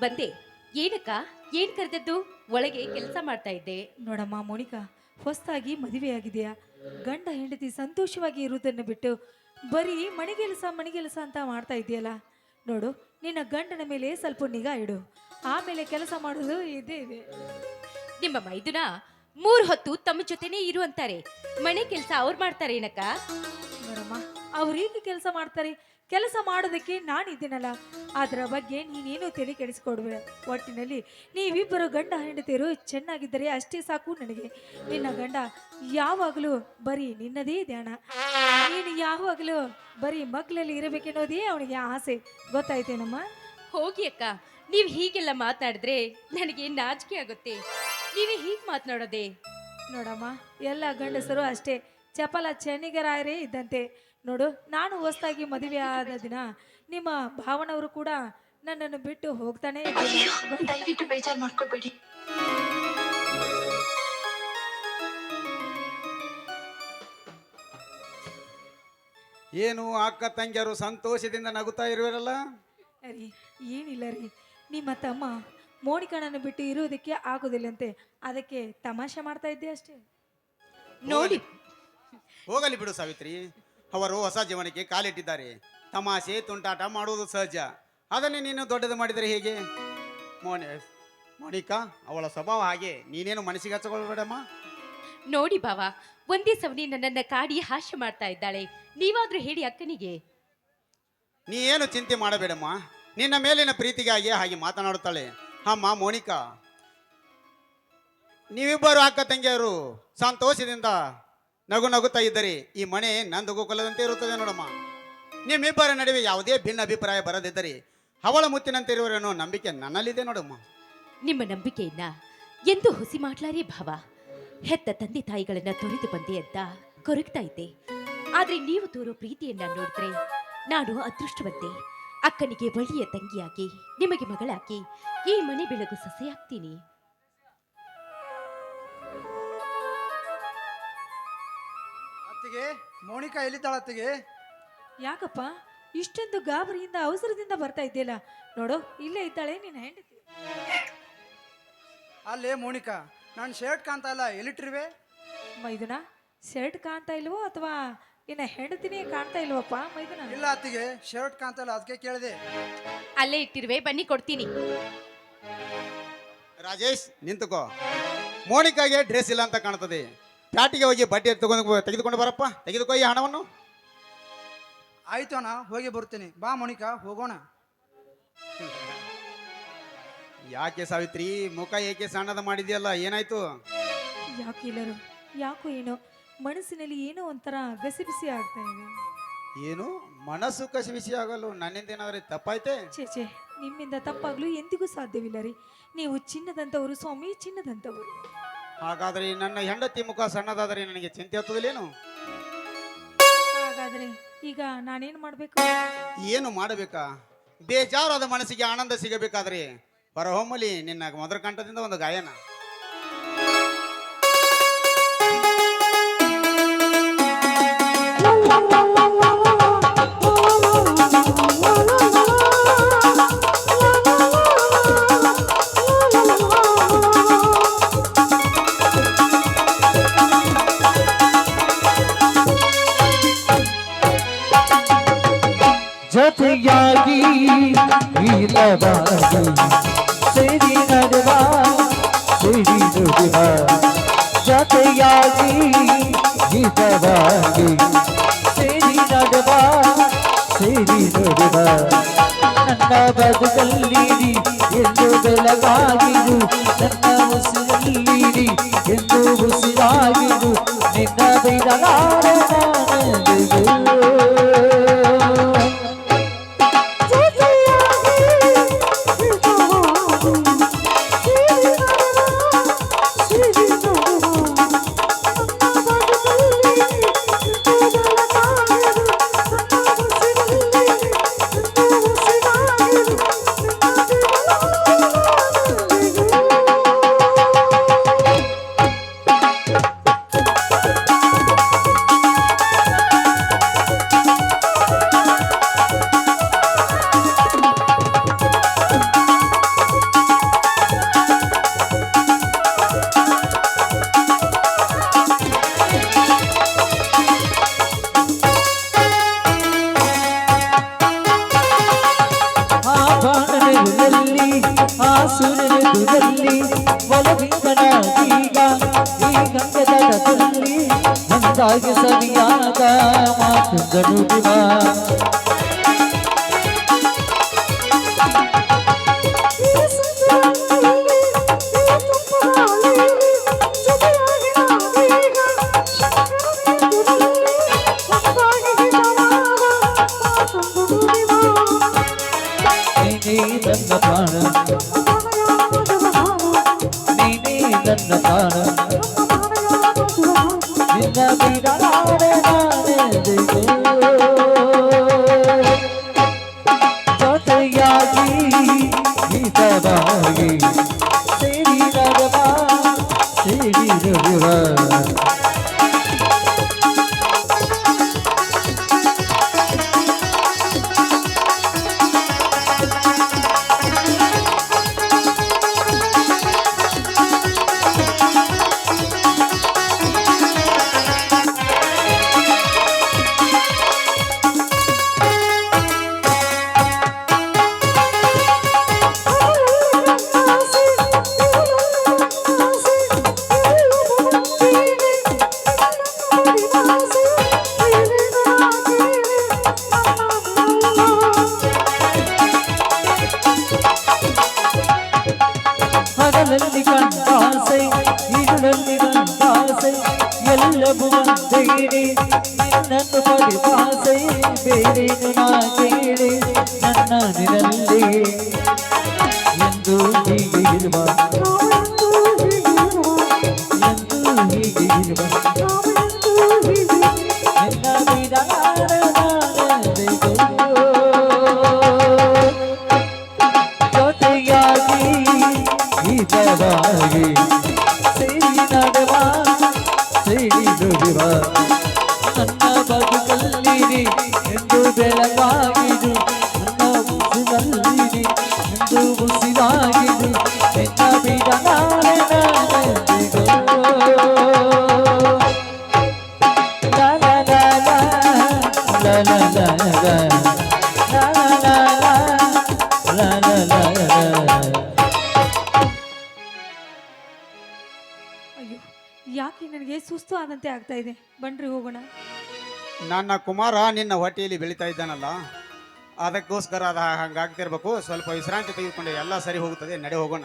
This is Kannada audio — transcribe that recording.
ಬಂದೆ. ಏನಕ್ಕ? ಏನ್ ಕರೆದದ್ದು? ಒಳಗೆ ಕೆಲಸ ಮಾಡ್ತಾ ಇದ್ದೆ. ನೋಡಮ್ಮ ಮೋನಿಕಾ ಹೊಸದಾಗಿ ಮದುವೆಯಾಗಿದೆಯಾ ಗಂಡ ಹೆಂಡತಿ ಸಂತೋಷವಾಗಿ ಇರುವುದನ್ನು ಬಿಟ್ಟು ಬರೀ ಮಣಿಗೆಲಸ ಮಣಿಗೆಲಸ ಅಂತ ಮಾಡ್ತಾ ಇದೆಯಲ್ಲ ನೋಡು ನಿನ್ನ ಗಂಡನ ಮೇಲೆ ಸ್ವಲ್ಪ ನಿಗಾ ಇಡು. ಆಮೇಲೆ ಕೆಲಸ ಮಾಡೋದು ಇದೇ ಇದೆ. ನಿಮ್ಮ ಮೈದುನ ಮೂರ್ ಹೊತ್ತು ತಮ್ಮ ಜೊತೆನೇ ಇರು ಅಂತಾರೆ. ಮನೆ ಕೆಲಸ ಅವ್ರು ಮಾಡ್ತಾರೆ ಏನಕ್ಕ? ಅವ್ರು ಹೇಗೆ ಕೆಲಸ ಮಾಡ್ತಾರೆ? ಕೆಲಸ ಮಾಡೋದಕ್ಕೆ ನಾನಿದ್ದೀನಲ್ಲ ಅದರ ಬಗ್ಗೆ ನೀನೇನು ತಲೆ ಕೆಡಿಸ್ಕೊಡ್ಬೇಡ ಒಟ್ಟಿನಲ್ಲಿ ನೀವಿಬ್ಬರು ಗಂಡ ಹೆಂಡತಿಯರು ಚೆನ್ನಾಗಿದ್ದರೆ ಅಷ್ಟೇ ಸಾಕು ನನಗೆ. ನಿನ್ನ ಗಂಡ ಯಾವಾಗಲೂ ಬರೀ ನಿನ್ನದೇ ಧ್ಯಾನ. ನೀನು ಯಾವಾಗಲೂ ಬರೀ ಮಗ್ಲಲ್ಲಿ ಇರಬೇಕೆನ್ನೋದೇ ಅವನಿಗೆ ಆಸೆ. ಗೊತ್ತಾಯ್ತೇನಮ್ಮ? ಹೋಗಿ ಅಕ್ಕ. ನೀವು ಹೀಗೆಲ್ಲ ಮಾತಾಡಿದ್ರೆ ನನಗೆ ನಾಚಿಕೆ ಆಗುತ್ತೆ. ನೀವೇ ಹೀಗೆ ಮಾತನಾಡೋದೆ? ನೋಡಮ್ಮ ಎಲ್ಲ ಗಂಡಸರು ಅಷ್ಟೇ. ಚಪಲ ಚೆನ್ನಿಗರಾಯರೇ ಇದ್ದಂತೆ. ನೋಡು ನಾನು ಹೊಸದಾಗಿ ಮದುವೆ ಆದ ದಿನ ನಿಮ್ಮ ಭಾವನವರು ಕೂಡ ನನ್ನನ್ನು ಬಿಟ್ಟು ಹೋಗ್ತಾನೆ? ದಯವಿಟ್ಟು ಬೇಜಾರು ಮಾಡ್ಕೋಬೇಡಿ. ಏನು ಅಕ್ಕ ತಂಗಿಯರು ಸಂತೋಷದಿಂದ ನಗುತ್ತಾ ಇರುವಿರಲ್ಲ? ರೀ ಏನಿಲ್ಲ ರೀ. ನಿಮ್ಮ ತಮ್ಮ ಮೋನಿಕಣ್ಣನ್ನು ಬಿಟ್ಟು ಇರುವುದಕ್ಕೆ ಆಗೋದಿಲ್ಲಂತೆ ಅದಕ್ಕೆ ತಮಾಷೆ ಮಾಡ್ತಾ ಇದ್ದೆ ಅಷ್ಟೇ? ನೋಡಿ ಹೋಗಲಿ ಬಿಡು ಸಾವಿತ್ರಿ. ಅವರು ಹೊಸ ಜೀವನಕ್ಕೆ ಕಾಲಿಟ್ಟಿದ್ದಾರೆ. ತಮಾಷೆ ತುಂಟಾಟ ಮಾಡುವುದು ಸಹಜ. ಅದನ್ನೇ ನೀನು ದೊಡ್ಡದು ಮಾಡಿದರೆ ಹೇಗೆ? ಮೋನಿ ಮೋನಿಕಾ ಅವಳ ಸ್ವಭಾವ ಹಾಗೆ. ನೀನೇನು ಮನಸ್ಸಿಗೆ ಹಚ್ಕೊಳ್ಬೇಡಮ್ಮ ನೋಡಿ ಬಾವ ಒಂದೇ ಸವನಿ ನನ್ನನ್ನ ಕಾಡಿ ಹಾಸ್ಯ ಮಾಡ್ತಾ ಇದ್ದಾಳೆ. ನೀವಾದ್ರೂ ಹೇಳಿ ಅಕ್ಕನಿಗೆ. ನೀ ಏನು ಚಿಂತೆ ಮಾಡಬೇಡಮ್ಮ. ನಿನ್ನ ಮೇಲಿನ ಪ್ರೀತಿಗಾಗಿ ಹಾಗೆ ಮಾತನಾಡುತ್ತಾಳೆ. ಅಮ್ಮ ಮೋನಿಕಾ ನೀವಿಬ್ಬರು ಅಕ್ಕ ತಂಗಿಯರು ಸಂತೋಷದಿಂದ ನಗು ನಗುತ್ತಾ ಇದ್ದರೆ ಈ ಮನೆ ನಂದು ಗೋಕುಲದಂತೆ ಇರುತ್ತದೆ ನೋಡಮ್ಮ. ನಿಮ್ಮಿಬ್ಬರ ನಡುವೆ ಯಾವುದೇ ಭಿನ್ನ ಅಭಿಪ್ರಾಯ ಬರದಿದ್ದರೆ ಅವಳ ಮುತ್ತಿನಂತೆ ಇರುವರೇನು ನಂಬಿಕೆ ನನ್ನಲ್ಲಿದೆ ನೋಡಮ್ಮ. ನಿಮ್ಮ ನಂಬಿಕೆಯನ್ನ ಎಂದು ಹುಸಿ ಮಾಡ್ಲಾರಿ ಭಾವ. ಹೆತ್ತ ತಂದೆ ತಾಯಿಗಳನ್ನ ತೊರೆದು ಬಂದೆ ಅಂತ ಕೊರಗ್ತಾ ಇದ್ದೆ. ಆದ್ರೆ ನೀವು ತೋರೋ ಪ್ರೀತಿಯನ್ನ ನೋಡಿದ್ರೆ ನಾನು ಅದೃಷ್ಟವಂತೆ ಅಕ್ಕನಿಗೆ ಒಳ್ಳೆಯ ತಂಗಿಯಾಗಿ, ನಿಮಗೆ ಮಗಳಾಗಿ ಈ ಮನೆ ಬೆಳಗು ಸೊಸೆಯಾಗ್ತೀನಿ. ಅತ್ತಿಗೆ ಮೋನಿಕಾ ಎಲ್ಲಿದ್ದಾಳ ಅತ್ತಿಗೆ ಯಾಕಪ್ಪ? ಇಷ್ಟೊಂದು ಗಾಬರಿಯಿಂದ ಅವಸರದಿಂದ ಬರ್ತಾ ಇದೆಯಲ್ಲ ನೋಡು ಇಲ್ಲೇ ಇದ್ದಾಳೆ ನಿನ್ನ ಹೆಂಡತಿ. ಅಲ್ಲೇ ಮೋನಿಕಾ ನಾನು ಶರ್ಟ್ ಕಾಣ್ತಾ ಇಲ್ಲ ಎಲ್ಲಿಟ್ಟಿರುವೆ? ಮೈದುನ ಶರ್ಟ್ ಕಾಣ್ತಾ ಇಲ್ವೋ ಅಥವಾ ನಿನ್ನ ಹೆಂಡತಿನೇ ಕಾಣ್ತಾ ಇಲ್ವಪ್ಪ ಮೈದುನ? ಇಲ್ಲ ಅತ್ತಿಗೆ ಶರ್ಟ್ ಕಾಣ್ತಾ ಇಲ್ಲ ಅದಕ್ಕೆ ಕೇಳಿದೆ. ಅಲ್ಲೇ ಇಟ್ಟಿರುವೆ ಬನ್ನಿ ಕೊಡ್ತೀನಿ. ರಾಜೇಶ್ ನಿಂತುಕೋ. ಮೋನಿಕಾಗೆ ಡ್ರೆಸ್ ಇಲ್ಲ ಅಂತ ಕಾಣ್ತದೆ. ಪ್ಯಾಟಿಗೆ ಹೋಗಿ ಬಟ್ಟೆ ತಗೊಂಡು ತೆಗೆದುಕೊಂಡು ಬರಪ್ಪ. ತೆಗೆದುಕೋ ಈ ಹಣವನ್ನು. ಆಯ್ತು ಅಣ್ಣ ಹೋಗಿ ಬರ್ತೀನಿ. ಬಾ ಮೋನಿಕಾ ಹೋಗೋಣ. ಯಾಕೆ ಸಾವಿತ್ರಿ? ಮುಖ ಏಕೆ ಸಣ್ಣದ ಮಾಡಿದ್ಯಲ್ಲ ಏನಾಯ್ತು? ಯಾಕೆ ಯಾಕೋ ಏನೋ ಮನಸ್ಸಿನಲ್ಲಿ ಏನೋ ಒಂಥರ ಗಸಿಬಿಸಿ ಆಗ್ತಾ ಇದೆ. ಏನು? ಮನಸ್ಸು ಕಸಿಬಿಸಿ ಆಗಲು ನನ್ನಿಂದ ಏನಾದ್ರೆ ತಪ್ಪಾಯ್ತೆ? ಛೇ ಛೇ ನಿಮ್ಮಿಂದ ತಪ್ಪಾಗ್ಲು ಎಂದಿಗೂ ಸಾಧ್ಯವಿಲ್ಲ ರೀ. ನೀವು ಚಿನ್ನದಂತವರು ಸ್ವಾಮಿ ಚಿನ್ನದಂತವರು ಹಾಗಾದ್ರೆ ನನ್ನ ಹೆಂಡತಿ ಮುಖ ಸಣ್ಣದಾದರೆ ನನಗೆ ಚಿಂತೆ ಹತ್ತದಿಲ್ಲೇನು? ಹಾಗಾದ್ರೆ ಈಗ ನಾನೇನು ಮಾಡ್ಬೇಕು? ಏನು ಮಾಡಬೇಕಾ? ಬೇಜಾರಾದ ಮನಸ್ಸಿಗೆ ಆನಂದ ಸಿಗಬೇಕಾದ್ರೆ ಬರಹೊಮ್ಮಲಿ ನಿನ್ನ ಮೊದಲ ಕಂಠದಿಂದ ಒಂದು ಗಾಯನ. ಜೊತೆಯಾಗಿ ಇಲ್ಲವಾಗಿ ಸಿರಿ ನಡುವ ಸಿರಿ ನುಡಿವ ಜೊತೆಯಾಗಿ ಹಿತವಾಗಿ ಸಿರಿ ನಡುವ ಸಿರಿ ನುಡಿವ ನನ್ನ ಬದುಕಲ್ಲಿರಿ ಎಂದು ಬೆಳಗಾಗಿರು ನನ್ನ ಉಸಿರಲ್ಲಿರಿ ಎಂದು ಉಸಿರಾಗಿರು ನಿನ್ನ ಬಿಡಲಾರೆ ಸುರದಲ್ಲಿ ಒಲವಿಂಗನಾದೀಗ ಈ ಗಂಗದಲ್ಲಿ ಒಂದಾಗಿ ಸರಿಯಾದ ಮಾತುಗಳು ದಿವ ನೀನೇ ನನ್ನ ಪ್ರಾಣ ನಿನ್ನ ಬಿಡಲಾರೆ ನಾನೆಂದಿಗೂ. ಜೊತೆಯಾಗಿ ಹಿತವಾಗಿ ಸೇರಿ ನಡುವ ಸೇರಿ ನಡುವ ಹಗಲಲ್ಲಿ ಕಂಡಾಸೆ ಇರುಳಲ್ಲಿ ಕಂಡಾಸೆ ಎಲ್ಲವೂ ಒಂದೇನೆ ನನ್ನನ್ನು ಪರಿಪಾಸೆ, ಬೇರೇನು ನಾ ಕೇಳಿ. ನನ್ನ ನಿರಲ್ಲಿ ಎಂದು ಹೀಗೆ ಎಂದು ಹೀಗೆ ಸೇರಿ ನಡುವ ಸೇರಿ ದುಡಿವ ನನ್ನ ಬದುಕಲ್ಲಿರಿ ಎಂದು ಬೆಳಗಾಗಿದು ಅಯ್ಯೋ ಯಾಕೆ ನನಗೆ ಸುಸ್ತು ಆದಂತೆ ಆಗ್ತಾ ಇದೆ? ಬನ್ರಿ ಹೋಗೋಣ. ನನ್ನ ಕುಮಾರ ನಿನ್ನ ಹೊಟ್ಟೆಯಲ್ಲಿ ಬೆಳೀತಾ ಇದ್ದಾನಲ್ಲ ಅದಕ್ಕೋಸ್ಕರ ಅದ ಹಂಗಾಗ್ತಿರ್ಬೇಕು. ಸ್ವಲ್ಪ ವಿಶ್ರಾಂತಿ ತೆಗೆದುಕೊಂಡು ಎಲ್ಲ ಸರಿ ಹೋಗುತ್ತದೆ ನಡೆ ಹೋಗೋಣ.